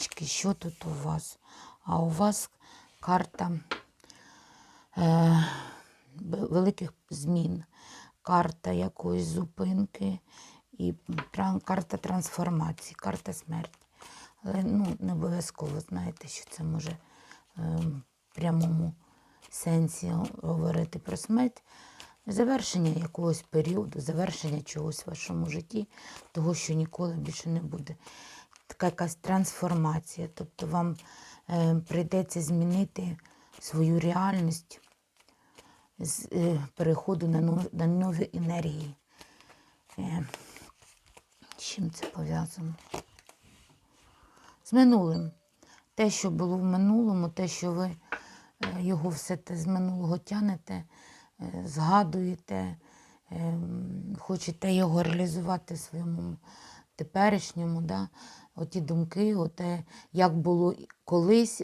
двічки, що тут у вас? А у вас карта е, великих змін, карта якоїсь зупинки і тран- карта трансформації, карта смерті. Але ну, не обов'язково знаєте, що це може е, в прямому сенсі говорити про смерть. Завершення якогось періоду, завершення чогось в вашому житті, того, що ніколи більше не буде. Така якась трансформація. Тобто вам е, прийдеться змінити свою реальність з е, переходу на, но- на нові енергії. Е, чим це пов'язано? З минулим. Те, що було в минулому, те, що ви е, його все те з минулого тянете, е, згадуєте, е, хочете його реалізувати в своєму теперішньому, да? оті думки, оте, як було колись,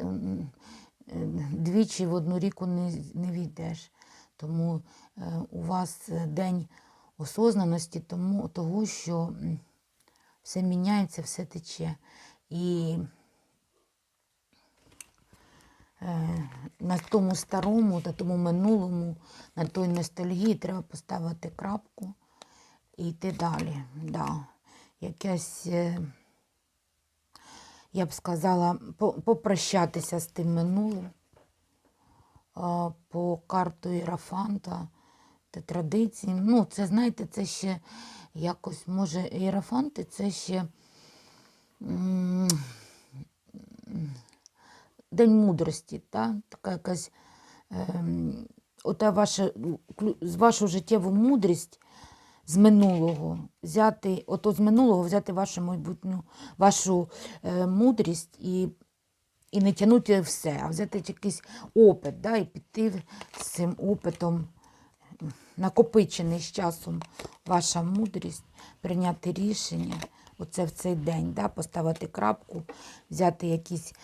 двічі в одну ріку не, не війдеш. Тому е, у вас день осознаності, тому, того, що все міняється, все тече. І е, на тому старому, на тому минулому, на той ностальгії треба поставити крапку і йти далі. Да. Якесь, е, я б сказала, попрощатися з тим минулим по карту Ірафанта та традиції. Ну, це, знаєте, це ще якось, може, Ірафанти це ще День мудрості, та? така якась ем, ота ваша, вашу життєву мудрість з минулого, взяти, ото з минулого взяти вашу майбутню, вашу е, мудрість і, і не тягнути все, а взяти якийсь опит, да, і піти з цим опитом, накопичений з часом ваша мудрість, прийняти рішення. Оце в цей день, да, поставити крапку, взяти якісь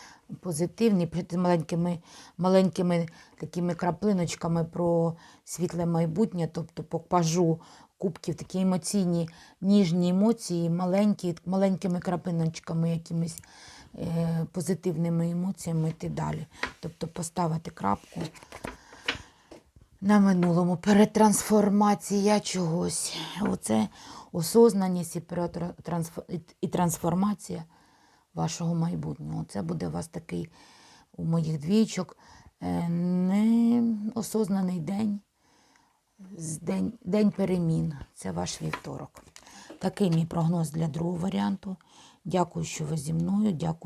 позитивні, прийти маленькими, маленькими такими краплиночками про світле майбутнє, тобто по пажу кубків, такі емоційні, ніжні емоції, маленькі, маленькими краплиночками, якимись е, позитивними емоціями йти далі. Тобто поставити крапку на минулому, перетрансформація чогось. Оце осознаність і, трансформація вашого майбутнього. Це буде у вас такий у моїх двічок е, неосознаний день, день, день перемін. Це ваш вівторок. Такий мій прогноз для другого варіанту. Дякую, що ви зі мною. Дякую.